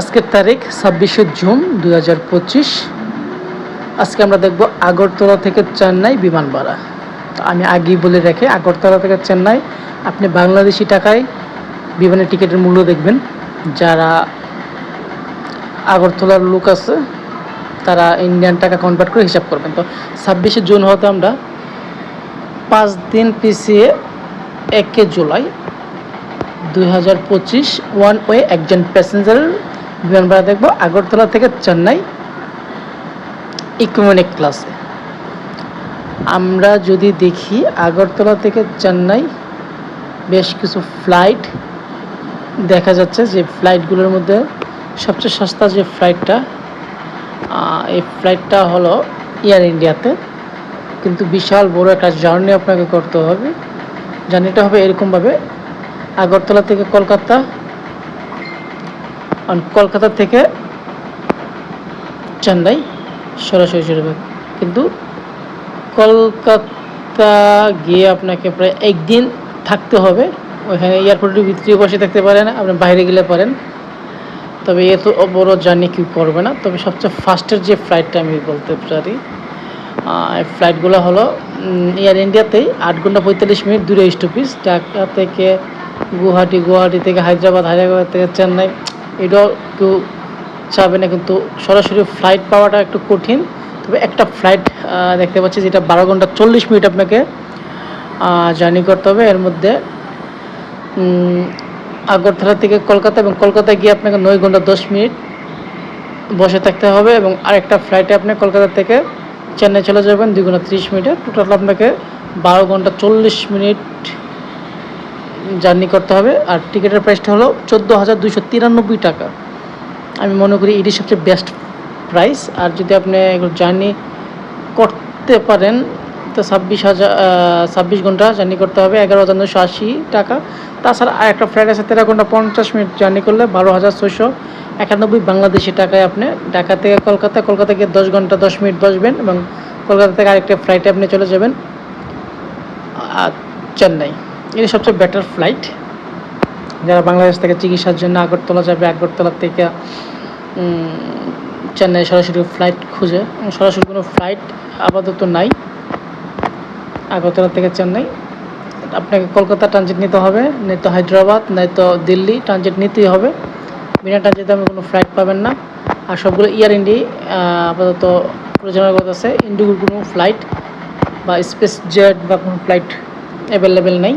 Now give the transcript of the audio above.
আজকের তারিখ ছাব্বিশে জুন দুই হাজার পঁচিশ। আজকে আমরা দেখব আগরতলা থেকে চেন্নাই বিমান ভাড়া। আমি আগেই বলে রাখি আগরতলা থেকে চেন্নাই, আপনি বাংলাদেশি টাকায় বিমানের টিকিটের মূল্য দেখবেন। যারা আগরতলার লোক আছে, তারা ইন্ডিয়ান টাকা কনভার্ট করে হিসাব করবেন। তো ছাব্বিশে জুন হতে আমরা পাঁচ দিন পিছিয়ে একে জুলাই দুই হাজার পঁচিশ ওয়ান ওয়ে একজন প্যাসেঞ্জার বিমান ভাড়া দেখব, আগরতলা থেকে চেন্নাই ইকোনমিক ক্লাসে আমরা যদি দেখি আগরতলা থেকে চেন্নাই, বেশ কিছু ফ্লাইট দেখা যাচ্ছে যে ফ্লাইটগুলোর মধ্যে সবচেয়ে সস্তা যে ফ্লাইটটা এই ফ্লাইটটা হলো এয়ার ইন্ডিয়াতে কিন্তু বিশাল বড় একটা জার্নি আপনাকে করতে হবে। জার্নিটা হবে এরকমভাবে। আগরতলা থেকে কলকাতা কলকাতা থেকে চেন্নাই সরাসরি চলে যাবে। কিন্তু কলকাতা গিয়ে আপনাকে প্রায় একদিন থাকতে হবে। ওইখানে এয়ারপোর্টের ভিতরে বসে থাকতে পারেন, আপনি বাইরে গেলে পারেন। তবে এত বড় জার্নি কেউ করবে না। তবে সবচেয়ে ফাস্টের যে ফ্লাইটটা আমি বলতে পারি ফ্লাইটগুলো হলো এয়ার ইন্ডিয়াতেই আট ঘণ্টা পঁয়তাল্লিশ মিনিট দূরে স্টপিস ঢাকা থেকে গুয়াহাটি গুয়াহাটি থেকে হায়দ্রাবাদ হায়দ্রাবাদ থেকে চেন্নাই। এটাও কেউ চাবে না, কিন্তু সরাসরি ফ্লাইট পাওয়াটা একটু কঠিন। তবে একটা ফ্লাইট দেখতে পাচ্ছি যেটা বারো ঘণ্টা চল্লিশ মিনিট আপনাকে জার্নি করতে হবে। এর মধ্যে আগরতলা থেকে কলকাতা এবং কলকাতায় গিয়ে আপনাকে নয় ঘণ্টা দশ মিনিট বসে থাকতে হবে এবং আরেকটা ফ্লাইটে আপনি কলকাতা থেকে চেন্নাই চলে যাবেন, দুই ঘণ্টা ত্রিশ মিনিটে। টোটাল আপনাকে বারো ঘণ্টা চল্লিশ মিনিট জার্নি করতে হবে। আর টিকিটের প্রাইসটা হলো চোদ্দ হাজার দুইশো তিরানব্বই টাকা। আমি মনে করি এটি সবচেয়ে বেস্ট প্রাইস আর যদি আপনি এগুলো জার্নি করতে পারেন, তো ছাব্বিশ হাজার ছাব্বিশ ঘণ্টা জার্নি করতে হবে, এগারো হাজার নশো আশি টাকা। তাছাড়া আর একটা ফ্লাইট আছে, তেরো ঘণ্টা পঞ্চাশ মিনিট জার্নি করলে বারো হাজার ছয়শো একানব্বই বাংলাদেশি টাকায় আপনি ঢাকা থেকে কলকাতা কলকাতা গিয়ে দশ ঘণ্টা দশ মিনিট বসবেন এবং কলকাতা থেকে আরেকটা ফ্লাইটে আপনি চলে যাবেন চেন্নাই। এটি সবচেয়ে বেটার ফ্লাইট যারা বাংলাদেশ থেকে চিকিৎসার জন্য আগরতলা যাবে, আগরতলা থেকে চেন্নাই সরাসরি ফ্লাইট খুঁজে। সরাসরি কোনো ফ্লাইট আপাতত নাই। আগরতলা থেকে চেন্নাই। আপনাকে কলকাতা ট্রানজিট নিতে হবে নয়তো হায়দ্রাবাদ নয়তো দিল্লি ট্রানজিট নিতেই হবে। বিনা ট্রানজিটে আপনি কোনো ফ্লাইট পাবেন না। আর সবগুলো ইয়ার ইন্ডি আপাতত পরিচালনা করতেছে ইন্ডিগোর কোনো ফ্লাইট বা স্পেস জেট বা কোনো ফ্লাইট অ্যাভেলেবেল নেই।